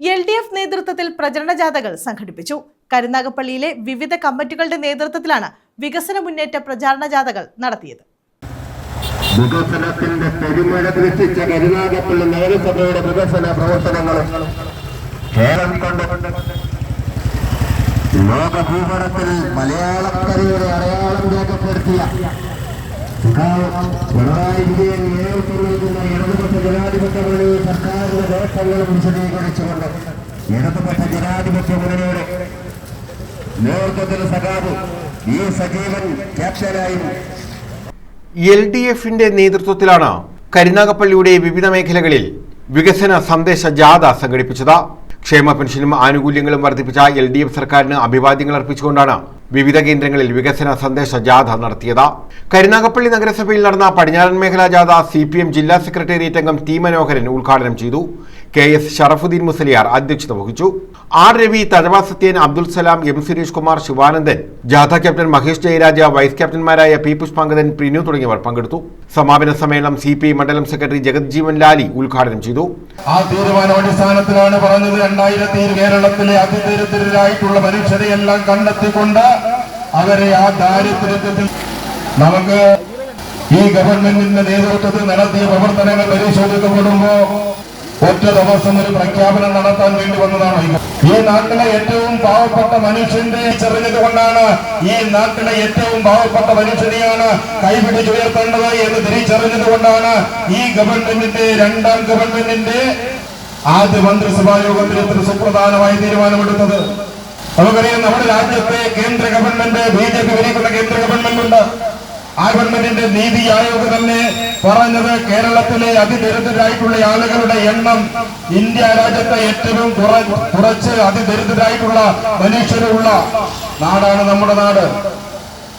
L D F നേതൃത്വത്തിൽ പ്രചരണ ജാഥകൾ സംഘടിപ്പിച്ചു. കരുനാഗപ്പള്ളിയിലെ വിവിധ കമ്മിറ്റികളുടെ നേതൃത്വത്തിലാണ് വികസന മുന്നേറ്റ പ്രചാരണ ജാഥകൾ നടത്തിയത്. വികസനത്തിന്റെ പെരുമഴ സൃഷ്ടിച്ച കരുനാഗപ്പള്ളി നഗരസഭയുടെ വികസന പ്രവർത്തനങ്ങളും കേരളം കൊണ്ട് ലോകഭൂപടത്തിൽ മലയാളക്കരയുടെ അടയാളം രേഖപ്പെടുത്തിയ സഖാവ് നേട്ടങ്ങളും വിശദീകരിച്ചുകൊണ്ട് ഇടതുപക്ഷ ജനാധിപത്യ മുന്നണിയുടെ നേതൃത്വത്തിൽ സഖാവ് ഈ സജീവൻ ക്യാപ്റ്റനായും എൽ ഡി എഫിന്റെ നേതൃത്വത്തിലാണ് കരുനാഗപ്പള്ളിയുടെ വിവിധ മേഖലകളിൽ വികസന സന്ദേശ ജാഥ സംഘടിപ്പിച്ചത്. ക്ഷേമ പെൻഷനും ആനുകൂല്യങ്ങളും വർദ്ധിപ്പിച്ച എൽ ഡി എഫ് സർക്കാരിന് അഭിവാദ്യങ്ങൾ അർപ്പിച്ചുകൊണ്ടാണ് വിവിധ കേന്ദ്രങ്ങളിൽ വികസന സന്ദേശ ജാഥ നടത്തിയത്. കരുനാഗപ്പള്ളി നഗരസഭയിൽ നടന്ന പടിഞ്ഞാറൻ മേഖലാ ജാഥ സി പി എം ജില്ലാ സെക്രട്ടേറിയറ്റ് അംഗം ടി മനോഹരൻ ഉദ്ഘാടനം ചെയ്തു. കെ എസ് ഷറഫുദ്ദീൻ മുസലിയാർ അധ്യക്ഷത വഹിച്ചു. ആർ രവി തഴവ സത്യൻ അബ്ദുൽ സലാം എം സുരേഷ് കുമാർ ശിവാനന്ദൻ ജാഥ ക്യാപ്റ്റൻ മഹേഷ് ജയരാജ വൈസ് ക്യാപ്റ്റന്മാരായ പി പുഷ്പാങ്കദൻ പ്രിനു തുടങ്ങിയവർ പങ്കെടുത്തു. സമാപന സമ്മേളനം സി പി മണ്ഡലം സെക്രട്ടറി ജഗജ്ജീവൻ ലാലി ഉദ്ഘാടനം ചെയ്തു. ആ തീരുമാനം അടിസ്ഥാനത്തിലാണ് പറഞ്ഞത് രണ്ടായിരത്തി കേരളത്തിലെ അതിദരിദ്രരായിട്ടുള്ള മനുഷ്യരെയെല്ലാം കണ്ടെത്തിക്കൊണ്ട് അവരെ ആ ദാരിദ്ര്യത്തിൽ നമുക്ക് ഈ ഗവൺമെന്റിന്റെ നേതൃത്വത്തിൽ നടത്തിയ പ്രവർത്തനങ്ങൾ പരിശോധിക്കപ്പെടുമ്പോ ഒറ്റ ദിവസം ഒരു പ്രഖ്യാപനം നടത്താൻ വേണ്ടി വന്നതാണ് ഈ നാട്ടിലെ ഏറ്റവും പാവപ്പെട്ട മനുഷ്യന്റെ ചെറിഞ്ഞത് കൊണ്ടാണ് ഈ നാട്ടിലെ ഏറ്റവും പാവപ്പെട്ട മനുഷ്യനെയാണ് കൈപിടിച്ചുയർത്തേണ്ടത് എന്ന് തിരിച്ചറിഞ്ഞത് കൊണ്ടാണ് ഈ ഗവൺമെന്റിന്റെ രണ്ടാം ഗവൺമെന്റിന്റെ ആദ്യ മന്ത്രിസഭാ യോഗത്തിൽ ഇത്ര സുപ്രധാനമായ തീരുമാനമെടുത്തത്. നമുക്കറിയാം നമ്മുടെ രാജ്യത്തെ കേന്ദ്ര ഗവൺമെന്റ് ബി ജെ പി ഭരിക്കുന്ന കേന്ദ്ര ഗവൺമെന്റ് ഉണ്ട് ആ ഗവൺമെന്റിന്റെ നീതി ആയോഗ് തന്നെ പറഞ്ഞത് കേരളത്തിലെ അതിദരിദ്രരായിട്ടുള്ള ആളുകളുടെ എണ്ണം ഇന്ത്യ രാജ്യത്തെ ഏറ്റവും കുറ- കുറച്ച് അതിദരിദ്രരായിട്ടുള്ള മനുഷ്യരുള്ള നാടാണ് നമ്മുടെ നാട്.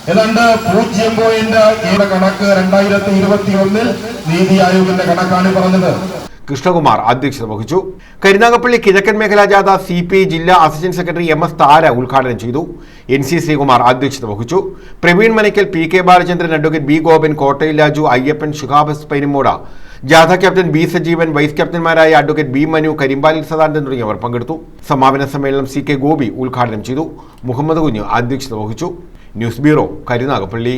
ഏതാണ്ട് പൂജ്യം പോയിന്റ് കണക്ക് രണ്ടായിരത്തി ഇരുപത്തി ഒന്നിൽ നീതി ആയോഗിന്റെ കണക്കാണ് പറഞ്ഞത്. കൃഷ്ണകുമാർ അധ്യക്ഷത വഹിച്ചു. കരുനാഗപ്പള്ളി കിഴക്കൻ മേഖലാ ജാഥ സി പി ജില്ലാ assistant secretary M S Thara ഉദ്ഘാടനം ചെയ്തു. എൻ സി ശ്രീകുമാർ അധ്യക്ഷത വഹിച്ചു. Praveen Manakkal P K Balachandran advocate B Gopan Kottayil Raju Ayyappan Shihabas Painumoda ജാഥ ക്യാപ്റ്റൻ ബി സജീവൻ വൈസ് ക്യാപ്റ്റന്മാരായ അഡ്വക്കേറ്റ് ബി മനു കരിമ്പാലിൽ സദാനന്ദൻ തുടങ്ങിയവർ പങ്കെടുത്തു. സമാപന സമ്മേളനം സി കെ ഗോപി ഉദ്ഘാടനം ചെയ്തു. മുഹമ്മദ് കുഞ്ഞ് അധ്യക്ഷത വഹിച്ചു. News bureau Karunagappally.